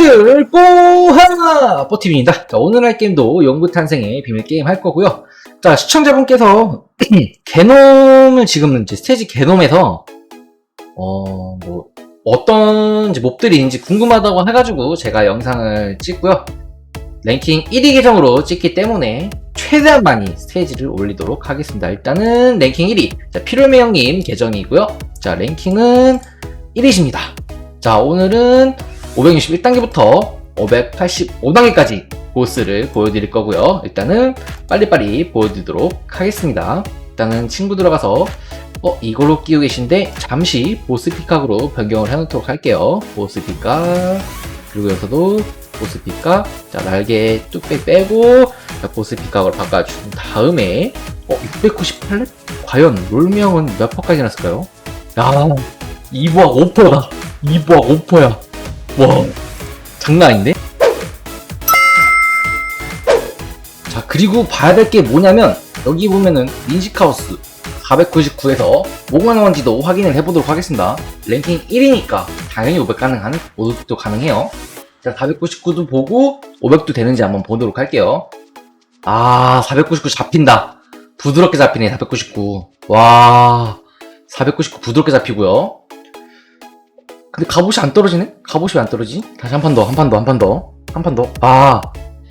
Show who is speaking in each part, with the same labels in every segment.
Speaker 1: 안녕들 뽀하 뽀팀입니다. 자 오늘 할 게임도 영구 탄생의 비밀 게임 할 거고요. 자 시청자분께서 개놈을 지금 이제 스테이지 개놈에서 어 뭐 어떤 이제 몹들이 있는지 궁금하다고 해가지고 제가 영상을 찍고요. 랭킹 1위 계정으로 찍기 때문에 최대한 많이 스테이지를 올리도록 하겠습니다. 일단은 랭킹 1위 자 피로메 형님 계정이고요. 자 랭킹은 1위십니다. 자 오늘은 561단계부터 585단계까지 보스를 보여드릴 거고요. 일단은 빨리빨리 보여드리도록 하겠습니다. 일단은 친구 들어가서 어 이걸로 끼고 계신데 잠시 보스 피각으로 변경을 해놓도록 할게요. 보스 피각 그리고 여기서도 보스 피각 자 날개 뚝배 빼고 자, 보스 피각으로 바꿔준 다음에 어 698렙? 과연 롤명은 몇 퍼까지 났을까요? 야 2부학 5%다 2부학 5%야 와 장난 아닌데? 자 그리고 봐야 될 게 뭐냐면 여기 보면은 민식하우스 499에서 뭐가 나온지도 확인을 해보도록 하겠습니다. 랭킹 1위니까 당연히 500 가능한 500도 가능해요. 자 499도 보고 500도 되는지 한번 보도록 할게요. 아 499 잡힌다. 부드럽게 잡히네 499 와 499 부드럽게 잡히고요 근데 갑옷이 안 떨어지네? 갑옷이 왜 안 떨어지지? 다시 한 판 더, 한 판 더, 한 판 더, 한 판 더. 아,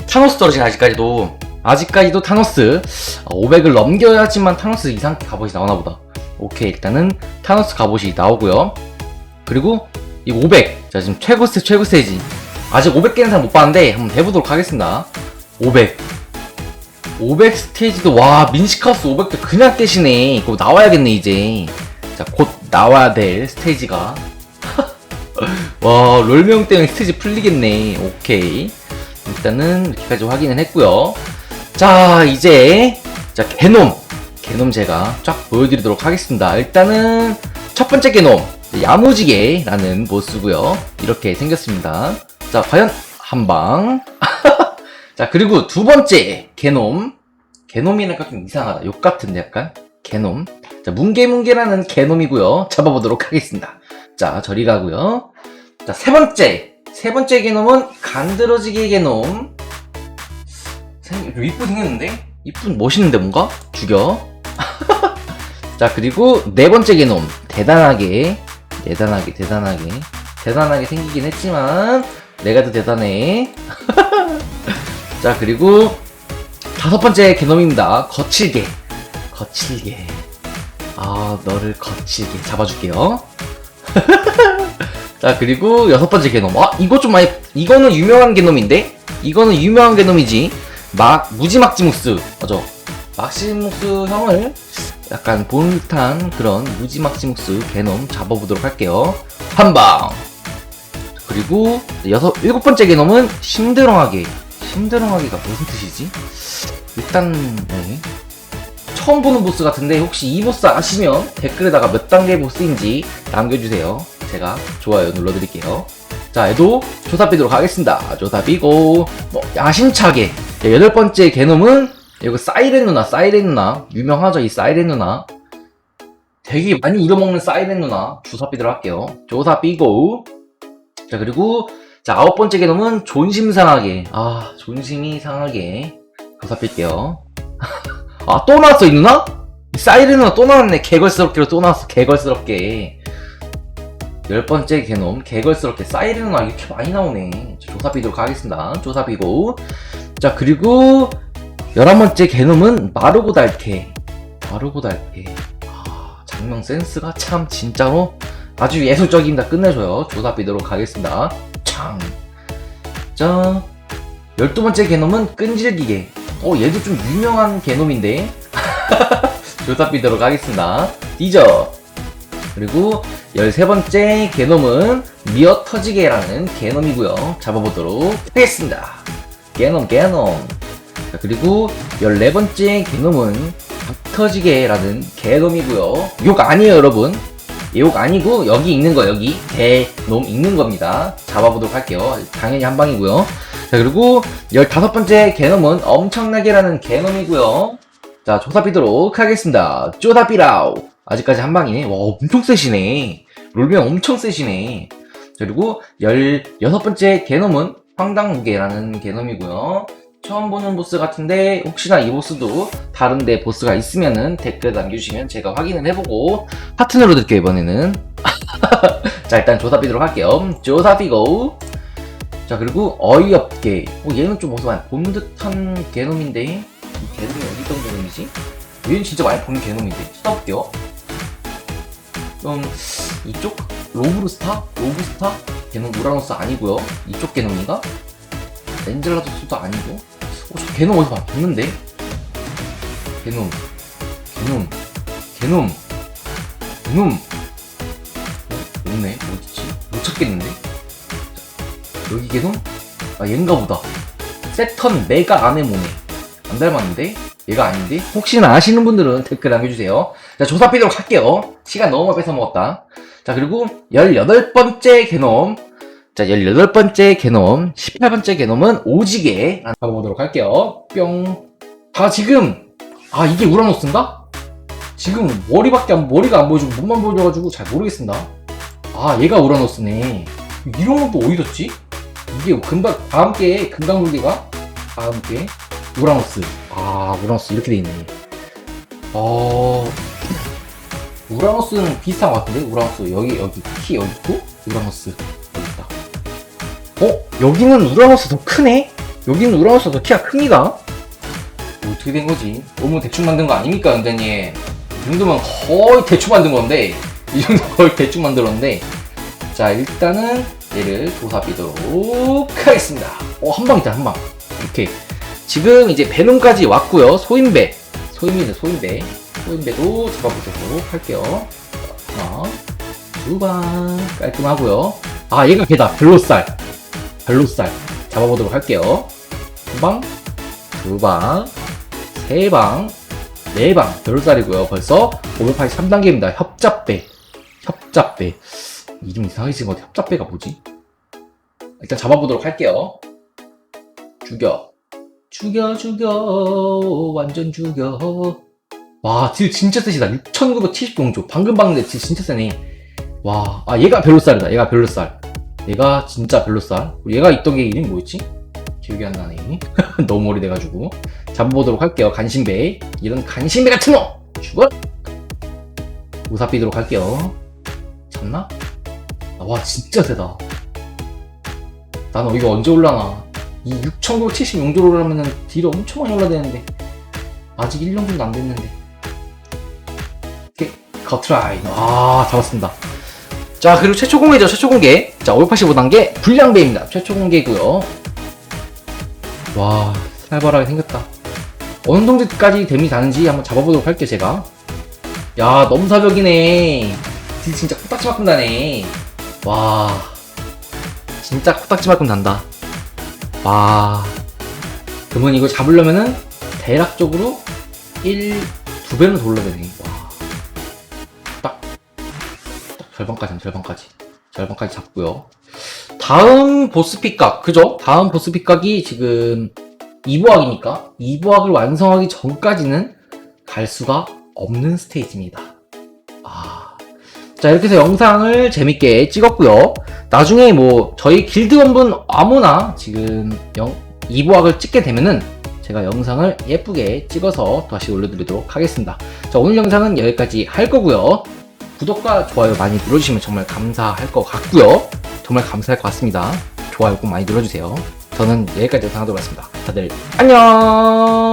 Speaker 1: 타노스 떨어지네, 아직까지도. 아직까지도 타노스. 500을 넘겨야지만 타노스 이상 갑옷이 나오나 보다. 오케이, 일단은 타노스 갑옷이 나오고요. 그리고 이 500. 자, 지금 최고 스테, 최고 스테이지. 아직 500 깨는 사람 못 봤는데, 한번 해보도록 하겠습니다. 500. 500 스테이지도, 와, 민식하우스 500도 그냥 깨시네. 이거 나와야겠네, 이제. 자, 곧 나와야 될 스테이지가 와 롤명 때문에 스테이지 풀리겠네. 오케이. 일단은 이렇게까지 확인을 했고요. 자 이제 자 개놈. 개놈 제가 쫙 보여드리도록 하겠습니다. 일단은 첫 번째 개놈. 야무지게라는 보스고요. 이렇게 생겼습니다. 자 과연 한방. 자 그리고 두 번째 개놈. 개놈이니까 좀 이상하다. 욕 같은데 약간 개놈. 자 뭉게뭉게라는 개놈이고요. 잡아보도록 하겠습니다 자, 저리 가고요. 자, 세 번째. 세 번째 개놈은 간드러지게 개놈. 생, 좀 이쁘게 생겼는데? 이쁜, 멋있는데 뭔가? 죽여. 자, 그리고 네 번째 개놈. 대단하게, 대단하게, 대단하게, 대단하게 생기긴 했지만, 내가 더 대단해. 자, 그리고 다섯 번째 개놈입니다. 거칠게. 거칠게. 아, 너를 거칠게 잡아줄게요. 자 그리고 여섯 번째 개놈. 아 이거 좀 많이 이거는 유명한 개놈인데? 이거는 유명한 개놈이지. 막 무지막지묵스. 맞아. 막시묵스 형을 약간 본 듯한 그런 무지막지묵스 개놈 잡아보도록 할게요. 한방. 그리고 여섯 일곱 번째 개놈은 심드렁하게. 심드렁하게가 무슨 뜻이지? 일단 네. 처음 보는 보스 같은데 혹시 이 보스 아시면 댓글에다가 몇 단계 보스인지 남겨주세요. 제가 좋아요 눌러드릴게요. 자, 얘도 조사 비도록 하겠습니다. 조사 비고 뭐 야심차게 여덟 번째 개놈은 이거 사이렌 누나, 사이렌 누나 유명하죠 이 사이렌 누나. 되게 많이 잃어먹는 사이렌 누나 조사 비도록 할게요. 조사 비고 자 그리고 자 아홉 번째 개놈은 존심 상하게 아 존심이 상하게 조사 빌게요. 아, 또 나왔어, 이 누나? 사이렌 누나 또 나왔네. 개걸스럽게로 또 나왔어, 개걸스럽게. 열 번째 개놈, 개걸스럽게. 사이렌 누나 이렇게 많이 나오네. 조사 비도록 하겠습니다. 조사 비고. 자, 그리고, 열한 번째 개놈은 마르고 달게. 마르고 달게. 아, 장명 센스가 참, 진짜로 아주 예술적입니다. 끝내줘요. 조사 비도록 하겠습니다. 참. 자, 열두 번째 개놈은 끈질기게. 어, 얘도 좀 유명한 개놈인데. 조사 비도록 하겠습니다. 뒤져. 그리고 13번째 개놈은 미어 터지게라는 개놈이고요. 잡아보도록 하겠습니다. 개놈, 개놈. 자, 그리고 14번째 개놈은 터지게라는 개놈이고요. 욕 아니에요, 여러분. 욕 아니고 여기 있는 거 여기 개놈 있는 겁니다. 잡아보도록 할게요. 당연히 한 방이고요. 자, 그리고 15번째 개놈은 엄청나게라는 개놈이고요. 자, 조사비도록 하겠습니다. 쪼다비라우. 아직까지 한 방이네. 와, 엄청 세시네. 롤명 엄청 세시네. 그리고 16번째 개놈은 황당무게라는 개놈이고요. 처음 보는 보스 같은데 혹시나 이 보스도 다른데 보스가 있으면은 댓글 남겨주시면 제가 확인을 해보고 파트너로 드릴게요 이번에는 자 일단 조사비도록 할게요 조사비고 자 그리고 어이없게 어, 얘는 좀 어디서 많이 본 듯한 개놈인데 이 개놈이 어디 있던 개놈이지? 얘는 진짜 많이 본 개놈인데 찾아볼게요 그럼 이쪽 로브스타? 로브스타? 걔는 우라노스 아니고요 이쪽 개놈인가? 렌젤라도스도 아니고 어, 저 개놈 어디서 많이 봤는데? 개놈 개놈 개놈 개놈 어? 없네 어디지? 못 찾겠는데? 자, 여기 개놈? 아 얘인가 보다. 세턴 메가 아네모네 안 닮았는데? 얘가 아닌데? 혹시나 아시는 분들은 댓글 남겨주세요. 자 조사피도록 할게요. 시간 너무 많이 뺏어 먹었다. 자 그리고 18번째 개놈. 자 18번째 개놈. 18번째 개놈은 오지게 가보도록 할게요. 뿅자 지금 아 이게 우라노스인가? 지금 머리밖에 안, 머리가 안 보여주고 몸만 보여줘가지고 잘 모르겠습니다. 아 얘가 우라노스네. 이런 것도 어디 뒀지? 이게 금방 다음 게 금강불개가? 다음 게 우라노스. 아 우라노스 이렇게 돼 있네. 어 우라노스는 비슷한 것 같은데? 우라노스 여기 여기 키 여기 있고 우라노스 여기 있다. 어? 여기는 우라노스 더 크네? 여기는 우라노스 더 키가 큽니다. 뭐 어떻게 된 거지? 너무 대충 만든 거 아닙니까 연자님? 이 정도면 거의 대충 만든 건데 이 정도 거의 대충 만들었는데. 자 일단은 얘를 조사비도록 하겠습니다. 어 한방 있다 한방. 이렇게 지금 이제 벨론까지 왔고요. 소인배. 소인배는 소인배. 소인배도 잡아보도록 할게요. 하나 두 방 깔끔하고요. 아 얘가 걔다. 별로쌀 별로쌀 잡아보도록 할게요. 한 방 두 방 세 방 네 방. 별로쌀이고요. 벌써 583단계입니다. 협잡배. 협잡배 이름 이상해진 것 같아. 협잡배가 뭐지? 일단 잡아보도록 할게요. 죽여. 죽여, 죽여. 완전 죽여. 와, 딜 진짜 세시다. 6970조. 방금 봤는데 딜 진짜 세네. 와, 아, 얘가 별로쌀이다. 얘가 별로쌀. 얘가 진짜 별로쌀. 얘가 있던 게 이름이 뭐였지? 기억이 안 나네. 너무 오래돼가지고. 잡아보도록 할게요. 간신배. 이런 간신배 같은 놈! 죽어! 우사비도록 할게요. 잡나? 아, 와 진짜 세다. 나는 이거 언제 올라나? 이 6970용도로 하면은 딜이 엄청 많이 올라되는데. 아직 1년분도 안 됐는데. 거트라인. 아 잡았습니다. 자 그리고 최초 공개죠 최초 공개. 자 585단계 불량배입니다. 최초 공개고요. 와 살벌하게 생겼다. 어느 정도까지 데미 다는지 한번 잡아보도록 할게요 제가. 야 너무 사벽이네. 딜 진짜 코딱지만큼 나네 와 진짜 코딱지만큼 난다. 와 그러면 이거 잡으려면은 대략적으로 1, 2배는 더 올라야 되네. 와딱 딱 절반까지 한 절반까지 절반까지 잡고요. 다음 보스 픽각 그죠? 다음 보스 픽각이 지금 2부학이니까 2부학을 완성하기 전까지는 갈 수가 없는 스테이지입니다. 아 자 이렇게 해서 영상을 재밌게 찍었고요. 나중에 뭐 저희 길드원분 아무나 지금 영, 2부학을 찍게 되면은 제가 영상을 예쁘게 찍어서 다시 올려드리도록 하겠습니다. 자 오늘 영상은 여기까지 할 거고요. 구독과 좋아요 많이 눌러주시면 정말 감사할 것 같고요. 정말 감사할 것 같습니다. 좋아요 꼭 많이 눌러주세요. 저는 여기까지 영상 하도록 하겠습니다. 다들 안녕